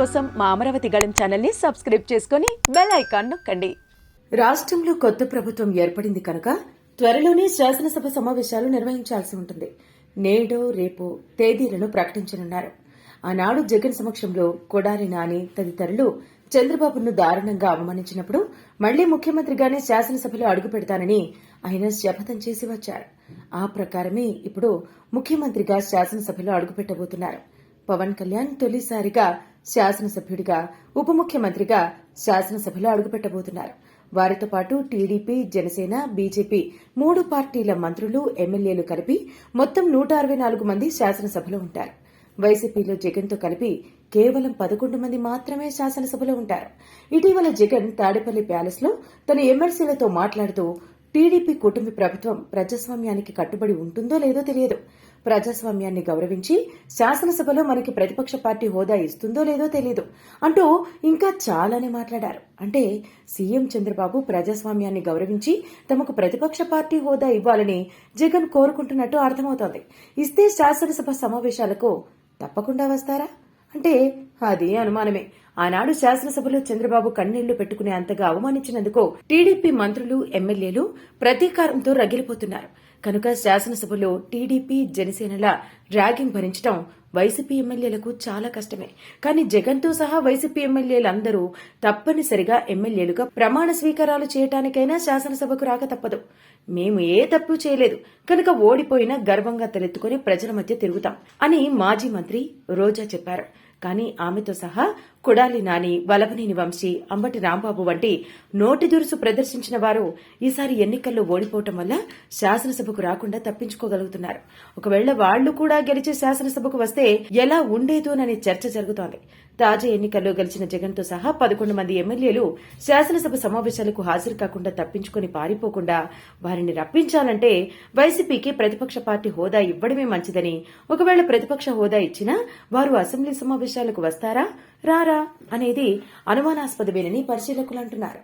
కోసం మా అమరావతి గళం ఛానల్ని సబ్స్క్రైబ్ చేసుకొని బెల్ ఐకాన్ నొక్కండి. రాష్ట్రంలో కొత్త ప్రభుత్వం ఏర్పడింది కనుక త్వరలోనే శాసనసభ సమావేశాలు నిర్వహించాల్సి ఉంటుంది. నేడు రేపు తేదీలను ప్రకటించనున్నారు. ఆనాడు జగన్ సమక్షంలో కొడాలి నాని తదితరులు చంద్రబాబును దారుణంగా అవమానించినప్పుడు మళ్ళీ ముఖ్యమంత్రిగానే శాసనసభలో అడుగు పెడతానని ఆయన శపథం చేసి వచ్చారు. ఆ ప్రకారమే ఇప్పుడు ముఖ్యమంత్రిగా శాసనసభలో అడుగుపెట్టబోతున్నారు పవన్ కళ్యాణ్ తొలిసారిగా శాసనసభ్యుడిగా ఉప ముఖ్యమంత్రిగా శాసనసభలో అడుగుపెట్టబోతున్నారు. వారితో పాటు టీడీపీ జనసేన బీజేపీ మూడు పార్టీల మంత్రులు ఎమ్మెల్యేలు కలిపి మొత్తం నూట అరవై నాలుగు మంది శాసనసభలో ఉంటారు. వైసీపీలో జగన్తో కలిపి కేవలం పదకొండు మంది మాత్రమే శాసనసభలో ఉంటారు. ఇటీవల జగన్ తాడేపల్లి ప్యాలెస్లో తన ఎమ్మెల్సీలతో మాట్లాడుతూ టీడీపీ కూటమి ప్రభుత్వం ప్రజాస్వామ్యానికి కట్టుబడి ఉంటుందో లేదో తెలియదు. ప్రజాస్వామ్యాన్ని గౌరవించి శాసనసభలో మనకి ప్రతిపక్ష పార్టీ హోదా ఇస్తుందో లేదో తెలియదు. అంటూ ఇంకా చాలానే మాట్లాడారు. అంటే సీఎం చంద్రబాబు ప్రజాస్వామ్యాన్ని గౌరవించి తమకు ప్రతిపక్ష పార్టీ హోదా ఇవ్వాలని జగన్ కోరుకుంటున్నట్టు అర్థమవుతోంది. ఇస్తే శాసనసభ సమావేశాలకు తప్పకుండా వస్తారా? అంటే అది అనుమానమే. ఆనాడు శాసనసభలో చంద్రబాబు కన్నీళ్ళు పెట్టుకునే అంతగా అవమానించినందుకు టీడీపీ మంత్రులు ఎమ్మెల్యేలు ప్రతీకారంతో రగిలిపోతున్నారు. కనుక శాసనసభలో టీడీపీ జనసేనల ర్యాగింగ్ భరించడం వైసీపీ ఎమ్మెల్యేలకు చాలా కష్టమే. కానీ జగన్తో సహా వైసీపీ ఎమ్మెల్యేలందరూ తప్పనిసరిగా ఎమ్మెల్యేలుగా ప్రమాణ స్వీకారాలు చేయటానికైనా శాసనసభకు రాక తప్పదు. మేము ఏ తప్పు చేయలేదు. కనుక ఓడిపోయినా గర్వంగా తలెత్తుకుని ప్రజల మధ్య తిరుగుతాం అని మాజీ మంత్రి రోజా చెప్పారు. కానీ ఆమెతో సహా కొడాలి నాని వలభనేని వంశీ అంబటి రాంబాబు వంటి నోటి దురుసు ప్రదర్శించిన వారు ఈసారి ఎన్నికల్లో ఓడిపోవటం వల్ల శాసనసభకు రాకుండా తప్పించుకోగలుగుతున్నారు. ఒకవేళ వాళ్ళు కూడా గెలిచి శాసనసభకు వస్తే ఎలా ఉండేదోననే చర్చ జరుగుతోంది. తాజా ఎన్నికల్లో గెలిచిన జగన్తో సహా పదకొండు మంది ఎమ్మెల్యేలు శాసనసభ సమావేశాలకు హాజరు కాకుండా తప్పించుకుని పారిపోకుండా వారిని రప్పించాలంటే వైసీపీకి ప్రతిపక్ష పార్టీ హోదా ఇవ్వడమే మంచిదని ఒకవేళ ప్రతిపక్ష హోదా ఇచ్చినా వారు అసెంబ్లీ సమావేశాలకు వస్తారా? రారా అనేది అనుమానాస్పదమేనని పరిశీలకులు అంటున్నారు.